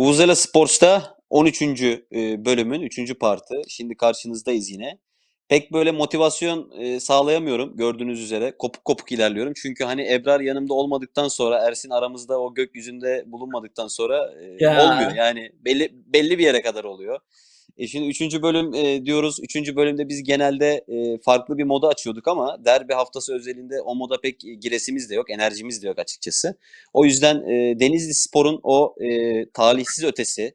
Vuvuzela Sports'ta 13. e, bölümün 3. partı. Şimdi karşınızdayız yine. Pek böyle motivasyon e, sağlayamıyorum gördüğünüz üzere. Kopuk kopuk ilerliyorum. Çünkü hani Ebrar yanımda olmadıktan sonra, Ersin aramızda o gökyüzünde bulunmadıktan sonra e, Ya. olmuyor. Yani belli belli bir yere kadar oluyor. E şimdi üçüncü bölüm e, diyoruz. Üçüncü bölümde biz genelde e, farklı bir moda açıyorduk ama derbi haftası özelinde o moda pek giresimiz de yok, enerjimiz de yok açıkçası. O yüzden e, Denizli Spor'un o e, talihsiz ötesi,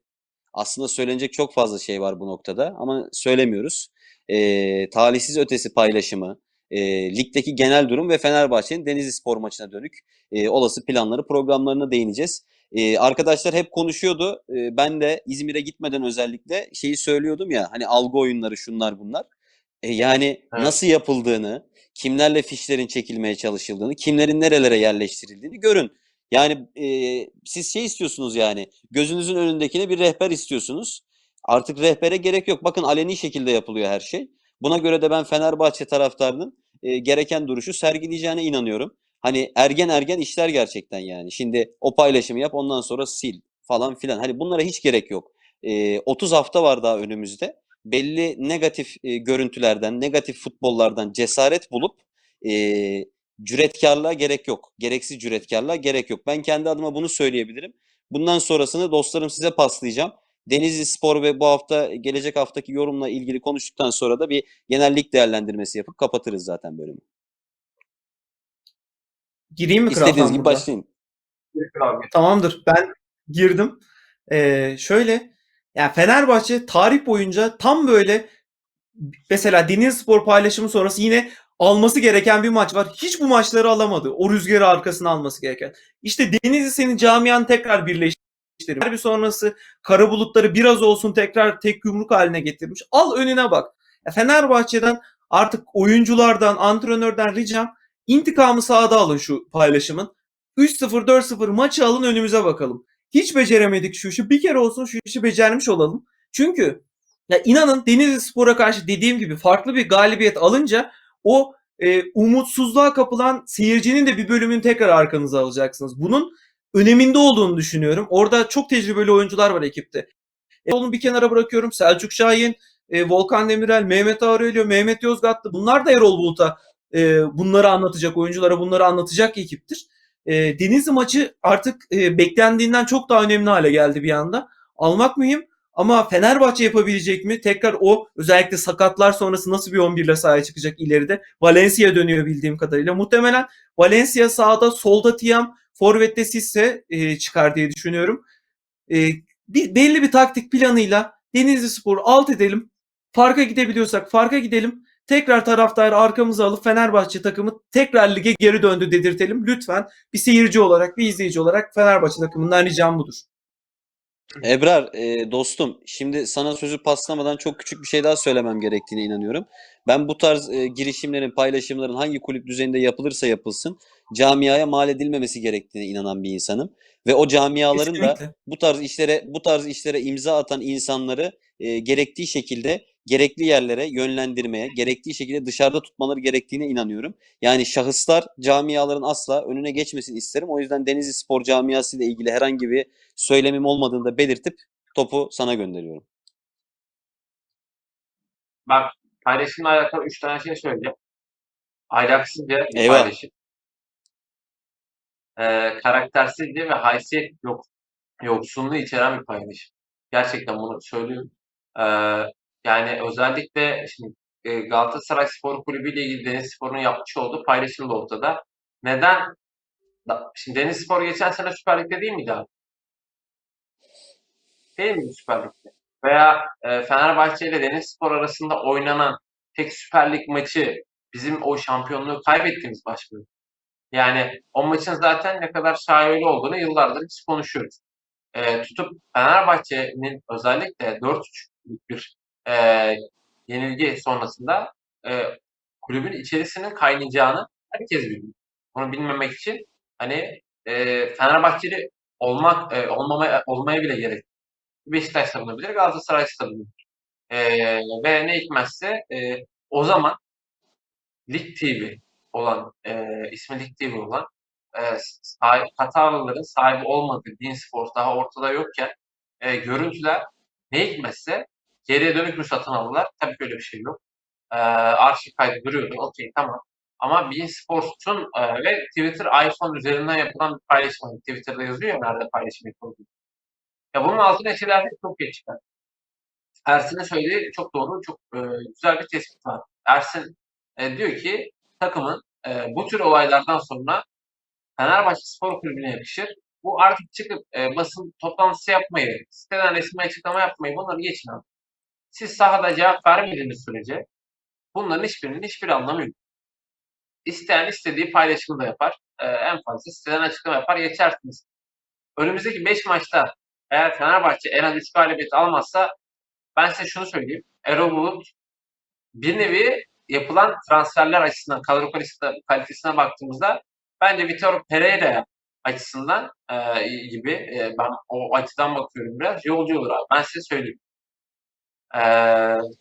aslında söylenecek çok fazla şey var bu noktada ama söylemiyoruz. E, talihsiz ötesi paylaşımı, e, ligdeki genel durum ve Fenerbahçe'nin Denizli Spor maçına dönük e, olası planları, programlarına değineceğiz. Ee, arkadaşlar hep konuşuyordu. Ee, ben de İzmir'e gitmeden özellikle şeyi söylüyordum ya hani algı oyunları şunlar bunlar. Ee, yani Evet. nasıl yapıldığını, kimlerle fişlerin çekilmeye çalışıldığını, kimlerin nerelere yerleştirildiğini görün. Yani e, siz şey istiyorsunuz yani gözünüzün önündekine bir rehber istiyorsunuz. Artık rehbere gerek yok. Bakın aleni şekilde yapılıyor her şey. Buna göre de ben Fenerbahçe taraftarının e, gereken duruşu sergileyeceğine inanıyorum. Hani ergen ergen işler gerçekten yani. Şimdi o paylaşımı yap ondan sonra sil falan filan. Hani bunlara hiç gerek yok. Ee, 30 hafta var daha önümüzde. Belli negatif e, görüntülerden, negatif futbollardan cesaret bulup e, cüretkarlığa gerek yok. Gereksiz cüretkarlığa gerek yok. Ben kendi adıma bunu söyleyebilirim. Bundan sonrasını dostlarım size paslayacağım. Denizli Spor ve bu hafta gelecek haftaki yorumla ilgili konuştuktan sonra da bir genel lig değerlendirmesi yapıp kapatırız zaten bölümü. Gireyim mi kral İstediğiniz gibi burada? başlayın. Tamamdır. Ben girdim. Ee, şöyle yani Fenerbahçe tarih boyunca tam böyle mesela Denizlispor paylaşımı sonrası yine alması gereken bir maç var. Hiç bu maçları alamadı. O rüzgarı arkasına alması gereken. İşte Denizli senin camian tekrar birleştirmiş. Bir sonrası kara bulutları biraz olsun tekrar tek yumruk haline getirmiş. Al önüne bak. Ya Fenerbahçe'den artık oyunculardan, antrenörden ricam intikamı sahada alın şu paylaşımın. 3-0, 4-0 maçı alın önümüze bakalım. Hiç beceremedik şu işi. Bir kere olsun şu işi becermiş olalım. Çünkü ya inanın Denizli Spor'a karşı dediğim gibi farklı bir galibiyet alınca o e, umutsuzluğa kapılan seyircinin de bir bölümünü tekrar arkanıza alacaksınız. Bunun öneminde olduğunu düşünüyorum. Orada çok tecrübeli oyuncular var ekipte. E, onu bir kenara bırakıyorum. Selçuk Şahin, e, Volkan Demirel, Mehmet Aurelio, Mehmet Yozgatlı bunlar da Erol Bulut'a e, bunları anlatacak, oyunculara bunları anlatacak ekiptir. E, Denizli maçı artık e, beklendiğinden çok daha önemli hale geldi bir anda. Almak mühim ama Fenerbahçe yapabilecek mi? Tekrar o özellikle sakatlar sonrası nasıl bir 11 ile sahaya çıkacak ileride? Valencia dönüyor bildiğim kadarıyla. Muhtemelen Valencia sağda, solda Tiam, forvette Sisse e, çıkar diye düşünüyorum. E, bir, belli bir taktik planıyla Denizli Spor'u alt edelim. Farka gidebiliyorsak farka gidelim. Tekrar taraftarı arkamıza alıp Fenerbahçe takımı tekrar lige geri döndü dedirtelim. Lütfen bir seyirci olarak, bir izleyici olarak Fenerbahçe takımından ricam budur. Ebrar e, dostum şimdi sana sözü paslamadan çok küçük bir şey daha söylemem gerektiğine inanıyorum. Ben bu tarz e, girişimlerin, paylaşımların hangi kulüp düzeyinde yapılırsa yapılsın camiaya mal edilmemesi gerektiğine inanan bir insanım. Ve o camiaların da Kesinlikle. bu tarz işlere bu tarz işlere imza atan insanları e, gerektiği şekilde gerekli yerlere yönlendirmeye, gerektiği şekilde dışarıda tutmaları gerektiğine inanıyorum. Yani şahıslar camiaların asla önüne geçmesini isterim. O yüzden Denizli Spor camiası ile ilgili herhangi bir söylemim olmadığını da belirtip topu sana gönderiyorum. Bak paylaşımla alakalı 3 tane şey söyleyeceğim. Ahlaksızca bir Eyvah. paylaşım. Ee, karaktersizce ve haysiyet yok, yoksunluğu içeren bir paylaşım. Gerçekten bunu söylüyorum. Ee, yani özellikle şimdi e, Galatasaray Spor Kulübü ile ilgili Denizlispor'un yapmış olduğu paylaşım da ortada. Neden? Şimdi Denizlispor geçen sene Süper Lig'de değil miydi abi? Değil miydi Süper Lig'de? Veya e, Fenerbahçe ile Denizlispor arasında oynanan tek Süper Lig maçı bizim o şampiyonluğu kaybettiğimiz maç mı? Yani o maçın zaten ne kadar şaibeli olduğunu yıllardır biz konuşuyoruz. E, tutup Fenerbahçe'nin özellikle 4-3'lük bir e, yenilgi sonrasında e, kulübün içerisinin kaynayacağını herkes biliyor. Bunu bilmemek için hani e, Fenerbahçeli olmak e, olmamaya olmaya bile gerek. Beşiktaş savunabilir, Galatasaray savunabilir. E, ve ne hikmetse e, o zaman Lig TV olan e, ismi Lig TV olan e, sahip, Katarlıların sahibi olmadığı Bein Sports daha ortada yokken e, görüntüler ne hikmetse geriye dönük mü satın aldılar? Tabii ki öyle bir şey yok. E, arşiv kaydı duruyordu. Okey tamam. Ama Bein Sports'un e, ve Twitter iPhone üzerinden yapılan bir paylaşım. Twitter'da yazıyor ya nerede paylaşım yapıldı. Ya bunun altına eşeler çok geç çıkar. Ersin'in söylediği çok doğru, çok e, güzel bir tespit var. Ersin e, diyor ki takımın e, bu tür olaylardan sonra Fenerbahçe Spor Kulübü'ne yakışır. Bu artık çıkıp e, basın toplantısı yapmayı, siteden resmi açıklama yapmayı bunları geçin abi. Siz sahada cevap vermediğiniz sürece bunların hiçbirinin hiçbir anlamı yok. İsteyen istediği paylaşımı da yapar. E, en fazla siteden açıklama yapar geçersiniz. Önümüzdeki 5 maçta eğer Fenerbahçe en az 3 galibiyet almazsa ben size şunu söyleyeyim. Erol Bulut bir nevi yapılan transferler açısından kadro kalitesine baktığımızda bence Vitor Pereira açısından e, gibi e, ben o açıdan bakıyorum biraz yolcu olur abi. Ben size söyleyeyim. E,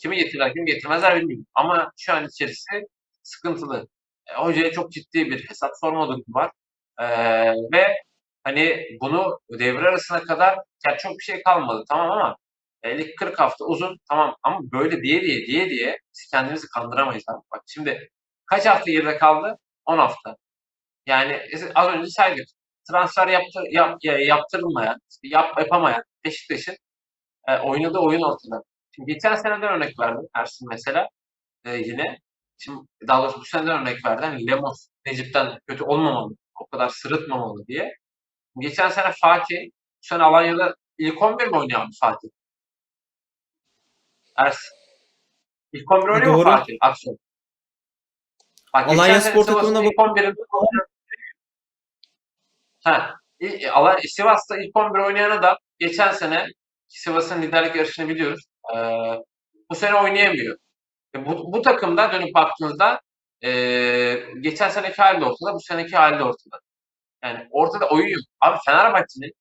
kimi getirirler kimi getirmezler bilmiyorum. Ama şu an içerisi sıkıntılı. E, hocaya çok ciddi bir hesap sorma durumu var. E, ve hani bunu devre arasına kadar ya çok bir şey kalmadı tamam ama 50-40 hafta uzun tamam ama böyle diye diye diye diye kendimizi kandıramayız abi. Bak şimdi kaç hafta geride kaldı? 10 hafta. Yani az önce saydık. Transfer yaptı, yap, ya- yaptırılmayan, yap, yapamayan Beşiktaş'ın e, oynadığı oyun ortada. Şimdi geçen seneden örnek verdim Ersin mesela e, yine. Şimdi daha doğrusu bu seneden örnek verdim. Hani Lemos Necip'ten kötü olmamalı, o kadar sırıtmamalı diye. Geçen sene Fatih, bu sene Alanya'da ilk 11 mi oynuyor abi Fatih? Ersin. İlk 11 oynuyor mu. Fatih Aksoy? Bak Alanya Spor takımına ilk 11'inde Ha, Sivas'ta ilk 11 oynayanı da geçen sene Sivas'ın liderlik yarışını biliyoruz. Ee, bu sene oynayamıyor. E, bu, bu takımda dönüp baktığınızda e, geçen seneki hali de ortada, bu seneki hali de ortada. Yani ortada oyun yok. Abi Fenerbahçe'nin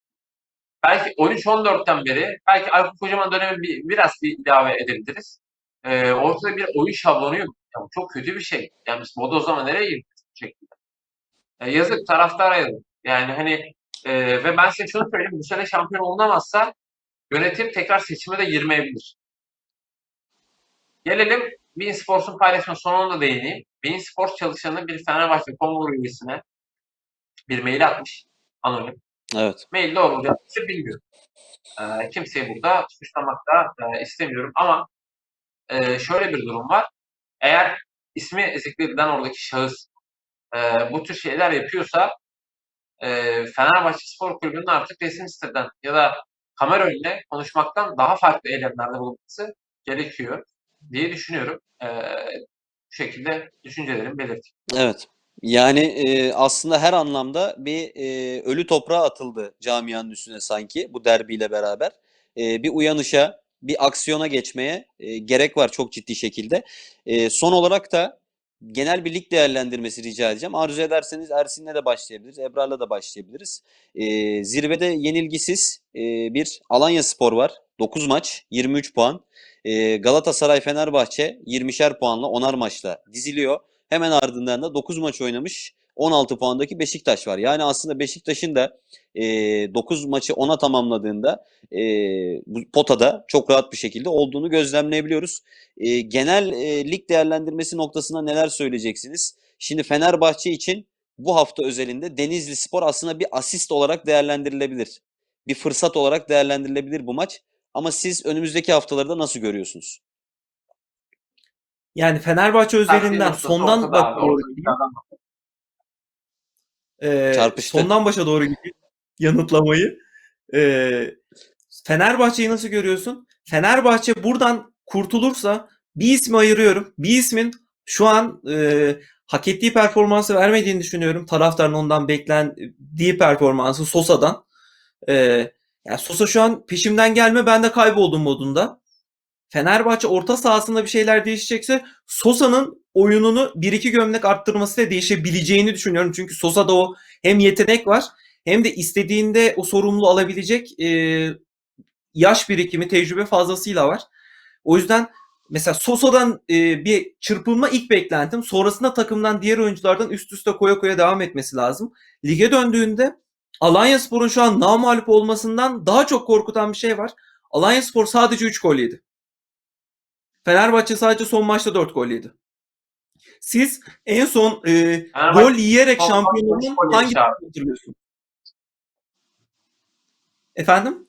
belki 13-14'ten beri belki Aykut Kocaman dönemi bir, biraz bir ilave edebiliriz. Ee, ortada bir oyun şablonu yok. Ya bu çok kötü bir şey. Yani biz Bodozlama nereye girdik bu şekilde? E, yazık taraftara yazık. Yani hani e, ve ben size şunu söyleyeyim. Bu sene şampiyon olunamazsa yönetim tekrar seçime de girmeyebilir. Gelelim Bein Sports'un paylaşma sonuna da değineyim. Bein Sports çalışanı bir Fenerbahçe Kongre üyesine bir mail atmış. Anonim. Evet. Mail doğru mu yanlış mı bilmiyorum. Ee, kimseyi burada suçlamak da e, istemiyorum ama e, şöyle bir durum var. Eğer ismi zikredilen oradaki şahıs e, bu tür şeyler yapıyorsa e, Fenerbahçe Spor Kulübü'nün artık resmi siteden ya da kamera önüne konuşmaktan daha farklı eylemlerde bulunması gerekiyor diye düşünüyorum. E, bu şekilde düşüncelerimi belirteyim. Evet. Yani e, aslında her anlamda bir e, ölü toprağa atıldı camianın üstüne sanki bu derbiyle beraber. E, bir uyanışa, bir aksiyona geçmeye e, gerek var çok ciddi şekilde. E, son olarak da genel bir lig değerlendirmesi rica edeceğim. Arzu ederseniz Ersin'le de başlayabiliriz, Ebrar'la da başlayabiliriz. E, zirvede yenilgisiz e, bir Alanya Spor var. 9 maç, 23 puan. E, Galatasaray, Fenerbahçe 20'şer puanla 10'ar maçla diziliyor. Hemen ardından da 9 maç oynamış 16 puandaki Beşiktaş var. Yani aslında Beşiktaş'ın da e, 9 maçı 10'a tamamladığında e, bu potada çok rahat bir şekilde olduğunu gözlemleyebiliyoruz. E, genel e, lig değerlendirmesi noktasında neler söyleyeceksiniz? Şimdi Fenerbahçe için bu hafta özelinde Denizli Spor aslında bir asist olarak değerlendirilebilir. Bir fırsat olarak değerlendirilebilir bu maç. Ama siz önümüzdeki haftalarda nasıl görüyorsunuz? Yani Fenerbahçe Noktası sondan ortada Çarpıştı. sondan başa doğru gidiyor yanıtlamayı. Ee, Fenerbahçe'yi nasıl görüyorsun? Fenerbahçe buradan kurtulursa bir ismi ayırıyorum. Bir ismin şu an e, hak ettiği performansı vermediğini düşünüyorum. Taraftarın ondan beklendiği performansı Sosa'dan. Ee, yani Sosa şu an peşimden gelme ben de kayboldum modunda. Fenerbahçe orta sahasında bir şeyler değişecekse Sosa'nın oyununu bir iki gömlek arttırması da değişebileceğini düşünüyorum. Çünkü Sosa'da o hem yetenek var hem de istediğinde o sorumluluğu alabilecek e, yaş birikimi, tecrübe fazlasıyla var. O yüzden mesela Sosa'dan e, bir çırpılma ilk beklentim. Sonrasında takımdan diğer oyunculardan üst üste koya koya devam etmesi lazım. Lige döndüğünde Alanyaspor'un şu an namağlup olmasından daha çok korkutan bir şey var. Alanyaspor sadece 3 gol yedi. Fenerbahçe sadece son maçta 4 gol yedi. Siz en son e, gol yiyerek son şampiyon maçta üç olan gol hangi hatırlıyorsunuz? Efendim?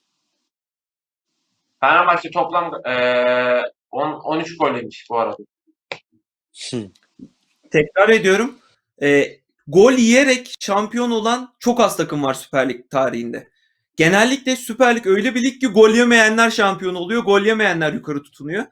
Fenerbahçe toplam eee 10 13 gol yemiş bu arada. Tekrar ediyorum. E, gol yiyerek şampiyon olan çok az takım var Süper Lig tarihinde. Genellikle Süper Lig öyle bir lig ki gol yemeyenler şampiyon oluyor. Gol yemeyenler yukarı tutunuyor.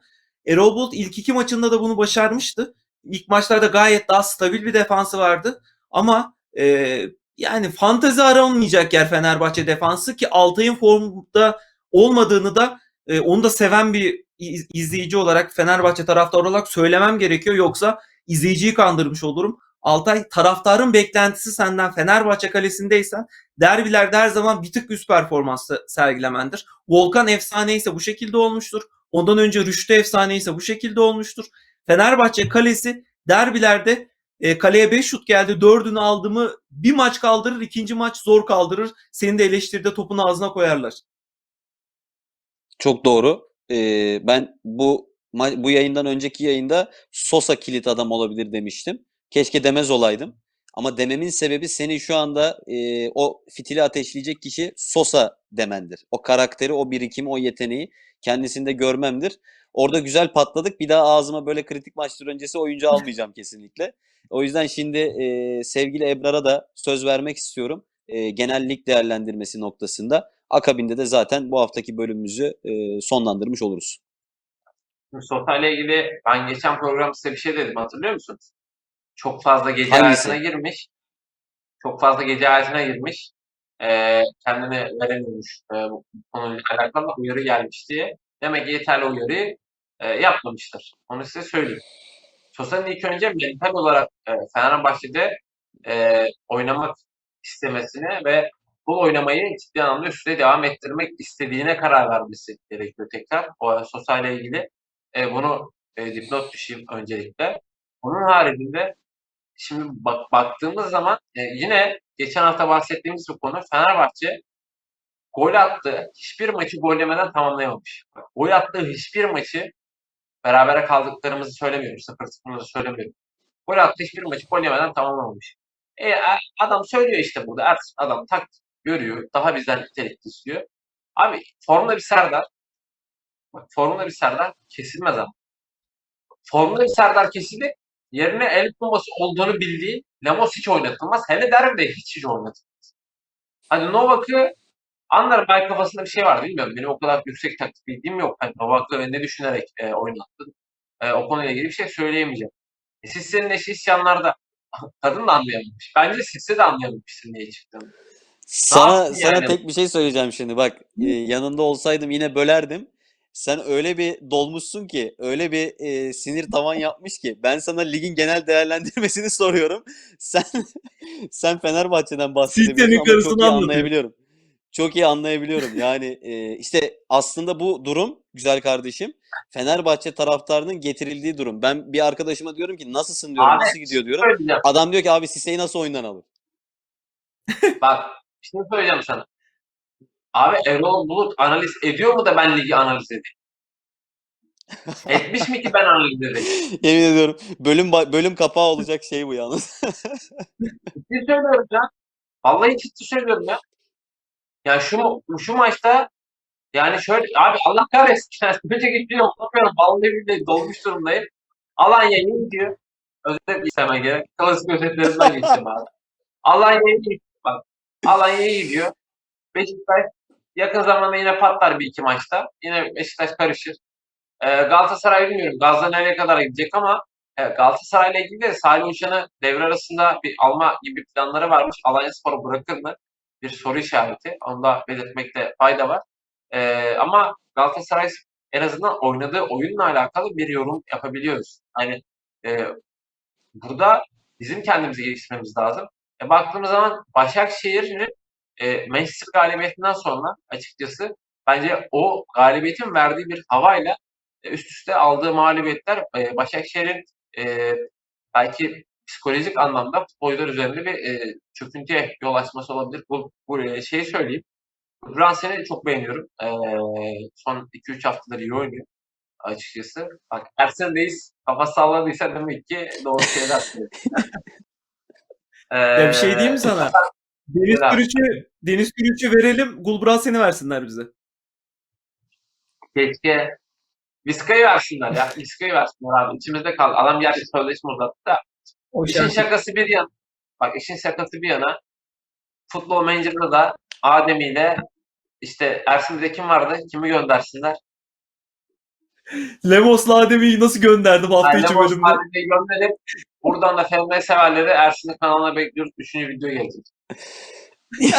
Erol Bulut ilk iki maçında da bunu başarmıştı. İlk maçlarda gayet daha stabil bir defansı vardı. Ama e, yani fantezi aranmayacak yer Fenerbahçe defansı ki Altay'ın formda olmadığını da e, onu da seven bir iz- izleyici olarak Fenerbahçe taraftarı olarak söylemem gerekiyor. Yoksa izleyiciyi kandırmış olurum. Altay taraftarın beklentisi senden Fenerbahçe kalesindeysen derbilerde her zaman bir tık üst performans sergilemendir. Volkan efsane ise bu şekilde olmuştur. Ondan önce Rüştü efsane ise bu şekilde olmuştur. Fenerbahçe kalesi derbilerde e, kaleye 5 şut geldi 4'ünü aldı mı bir maç kaldırır ikinci maç zor kaldırır. Senin de eleştiride topun ağzına koyarlar. Çok doğru. Ee, ben bu bu yayından önceki yayında Sosa kilit adam olabilir demiştim. Keşke demez olaydım. Ama dememin sebebi senin şu anda e, o fitili ateşleyecek kişi Sosa demendir. O karakteri, o birikimi, o yeteneği kendisinde görmemdir. Orada güzel patladık. Bir daha ağzıma böyle kritik maçlar öncesi oyuncu almayacağım kesinlikle. O yüzden şimdi e, sevgili Ebrar'a da söz vermek istiyorum. E, genel lig değerlendirmesi noktasında. Akabinde de zaten bu haftaki bölümümüzü e, sonlandırmış oluruz. Sosa ile ilgili ben geçen programda size bir şey dedim hatırlıyor musunuz? Çok fazla gece Hangisi? hayatına girmiş. Çok fazla gece hayatına girmiş. Eee kendini veremiyormuş. Eee, bu konuyla alakalı uyarı gelmiş diye. Demek ki yeterli uyarıyı eee, yapmamıştır. Onu size söyleyeyim. Sosa'nın ilk önce mental olarak eee, Fenerbahçe'de eee, oynamak istemesine ve bu oynamayı ciddi anlamda üstüne devam ettirmek istediğine karar vermesi gerekiyor tekrar. O Sosa ile ilgili eee, bunu eee, dipnot düşeyim öncelikle. Onun haricinde şimdi bak, baktığımız zaman e, yine geçen hafta bahsettiğimiz bir konu Fenerbahçe gol attı. Hiçbir maçı gol yemeden tamamlayamamış. Gol attığı hiçbir maçı berabere kaldıklarımızı söylemiyorum. 0-0'ları söylemiyorum. Gol attığı hiçbir maçı gol yemeden tamamlamamış. E, adam söylüyor işte burada. Ertesi adam tak görüyor. Daha bizden nitelikli istiyor. Abi formda bir Serdar. Bak formda bir Serdar kesilmez ama. Formda bir Serdar kesilir. Yerine el bombası olduğunu bildiği Lemos hiç oynatılmaz. Hele derbide hiç hiç oynatılmaz. Hani Novak'ı anlarım belki kafasında bir şey var bilmiyorum. Benim o kadar yüksek taktik bilgim yok. Hani Novak'ı ne düşünerek e, oynattın. E, o konuyla ilgili bir şey söyleyemeyeceğim. E, Sisse'nin eşi isyanlarda kadın da anlayamamış. Bence Sisse de anlayamamışsın niye çıktığını. Sana sana yani? tek bir şey söyleyeceğim şimdi. Bak, e, yanında olsaydım yine bölerdim. Sen öyle bir dolmuşsun ki, öyle bir e, sinir tavan yapmış ki. Ben sana ligin genel değerlendirmesini soruyorum. Sen sen Fenerbahçe'den bahsedebiliyorsun Sitte'nin ama çok karısını iyi anlayabiliyorum. Çok iyi anlayabiliyorum. Yani e, işte aslında bu durum güzel kardeşim. Fenerbahçe taraftarının getirildiği durum. Ben bir arkadaşıma diyorum ki nasılsın diyorum, Abi, nasıl gidiyor diyorum. Söyleyeceğim. Adam diyor ki abi Sise'yi nasıl oyundan alır? Bak şimdi söyleyeceğim sana. Abi Erol Bulut analiz ediyor mu da ben ligi analiz edeyim? Etmiş mi ki ben analiz edeyim? Yemin ediyorum bölüm bölüm kapağı olacak şey bu yalnız. Ciddi söylüyorum ya. Vallahi ciddi söylüyorum ya. Yani şu şu maçta yani şöyle abi Allah kahretsin. Yani önceki gün oklamıyorum. Vallahi billahi dolmuş durumdayım. Alanya'ya gidiyor. Özet istemem gerek. Klasik özetlerinden geçeceğim abi. Alanya'ya gidiyor. Bak. Alanya'ya gidiyor. Beşiktaş yakın zamanda yine patlar bir iki maçta. Yine Beşiktaş karışır. Ee, Galatasaray bilmiyorum. Gazla nereye kadar gidecek ama e, Galatasaray'la ilgili de Salih Uçan'ı devre arasında bir alma gibi planları varmış. Alanyaspor'u bırakır mı? Bir soru işareti. Onu da belirtmekte fayda var. Ee, ama Galatasaray en azından oynadığı oyunla alakalı bir yorum yapabiliyoruz. Hani e, burada bizim kendimizi geliştirmemiz lazım. E, baktığımız zaman Başakşehir'in e, Manchester galibiyetinden sonra açıkçası bence o galibiyetin verdiği bir havayla e, üst üste aldığı mağlubiyetler e, Başakşehir'in e, belki psikolojik anlamda futbolcular üzerinde bir e, çöküntüye yol açması olabilir. Bu, bu şeyi söyleyeyim. Brunsen'i çok beğeniyorum. E, son 2-3 haftadır iyi oynuyor açıkçası. Bak Ersen Reis kafa salladıysa demek ki doğru şeyler söylüyor. Ya bir şey diyeyim mi Ee, sana? Deniz Selam. Türüç'ü Deniz Türüç'ü verelim. Gulbrandsen'i versinler bize. Keşke Vizca'yı versinler ya. Vizca'yı versinler abi. İçimizde kaldı. Adam gerçi sözleşme uzattı da. O İşin şakası bir yana. Bak işin şakası bir yana. Futbol Manager'da da Adem ile işte Ersin'de kim vardı? Kimi göndersinler? Lemos'la Adem'i nasıl gönderdim hafta içi bölümde? Adem'i gönderip buradan da FM severleri Ersin'in kanalına bekliyoruz. Üçüncü video gelecek.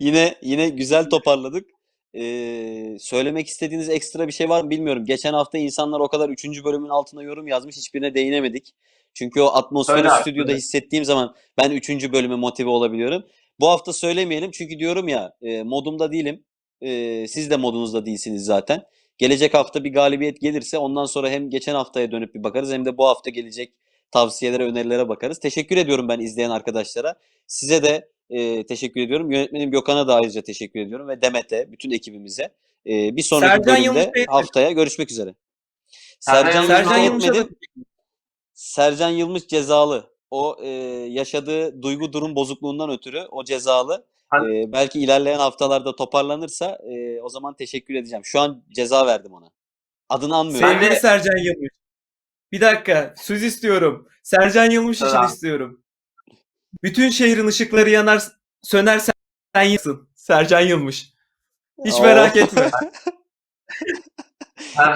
yine yine güzel toparladık. Ee, söylemek istediğiniz ekstra bir şey var mı bilmiyorum. Geçen hafta insanlar o kadar 3. bölümün altına yorum yazmış. Hiçbirine değinemedik. Çünkü o atmosferi Söyle abi, stüdyoda söyle. hissettiğim zaman ben 3. bölüme motive olabiliyorum. Bu hafta söylemeyelim çünkü diyorum ya e, modumda değilim. E, siz de modunuzda değilsiniz zaten. Gelecek hafta bir galibiyet gelirse ondan sonra hem geçen haftaya dönüp bir bakarız hem de bu hafta gelecek tavsiyelere, önerilere bakarız. Teşekkür ediyorum ben izleyen arkadaşlara. Size de e, teşekkür ediyorum. Yönetmenim Gökhan'a da ayrıca teşekkür ediyorum ve Demet'e, bütün ekibimize. E, bir sonraki Sercan bölümde haftaya görüşmek üzere. Sercan Sercan, Yılmaz Sercan Yılmaz Yılmaz'a da etmedi. Sercan Yılmış cezalı. O e, yaşadığı duygu durum bozukluğundan ötürü o cezalı. E, belki ilerleyen haftalarda toparlanırsa e, o zaman teşekkür edeceğim. Şu an ceza verdim ona. Adını anmıyorum. Sen- Sevgili Sercan Yılmış. Bir dakika. Söz istiyorum. Sercan Yılmış için Selam. istiyorum. Bütün şehrin ışıkları yanar, söner sen, sen yılsın. Sercan Yılmış. Hiç Oo. merak etme.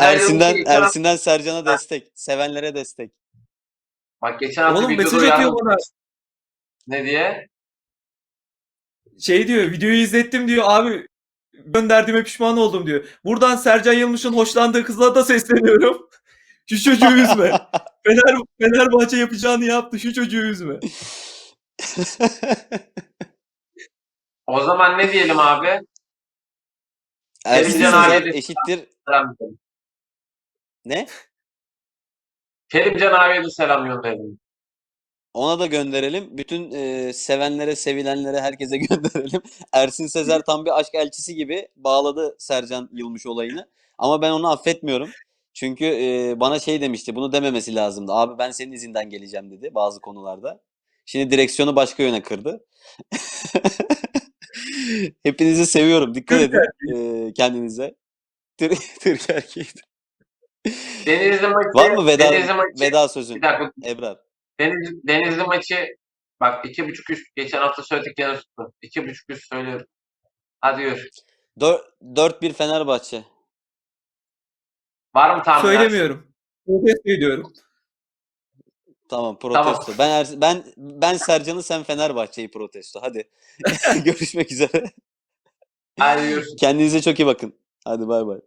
Ersin'den geçen- Ersin'den Sercan'a destek. Sevenlere destek. Bak geçen hafta Oğlum videoda mesaj atıyor uyardım. bana. Ne diye? Şey diyor, videoyu izlettim diyor. Abi gönderdiğime pişman oldum diyor. Buradan Sercan Yılmış'ın hoşlandığı kızla da sesleniyorum. Şu çocuğu üzme. Fener, Fenerbahçe yapacağını yaptı. Şu çocuğu üzme. O zaman ne diyelim abi? Ersin de- eşittir Selam ne? Kerimcan abiye de selam gönderelim. Ona da gönderelim. Bütün e, sevenlere, sevilenlere, herkese gönderelim. Ersin Sezer tam bir aşk elçisi gibi bağladı Sercan Yılmış olayını. Ama ben onu affetmiyorum. Çünkü e, bana şey demişti, bunu dememesi lazımdı. Abi ben senin izinden geleceğim dedi bazı konularda. Şimdi direksiyonu başka yöne kırdı. Hepinizi seviyorum. Dikkat Türk edin e, kendinize. Türk, Türk erkeği. Denizli maçı, Var mı veda, Denizli maçı, veda sözün? bir dakika. Ebrar. Deniz, Denizli maçı bak iki buçuk üst. Geçen hafta söyledik gene tuttu. İki buçuk üst söylüyorum. Hadi gör. 4-1 Fenerbahçe. Var mı tahmin? Söylemiyorum. Protesto ediyorum. Tamam protesto. Ben Er- ben ben Sercan'ı sen Fenerbahçe'yi protesto. Hadi. Görüşmek üzere. Hadi görüşürüz. Kendinize çok iyi bakın. Hadi bay bay.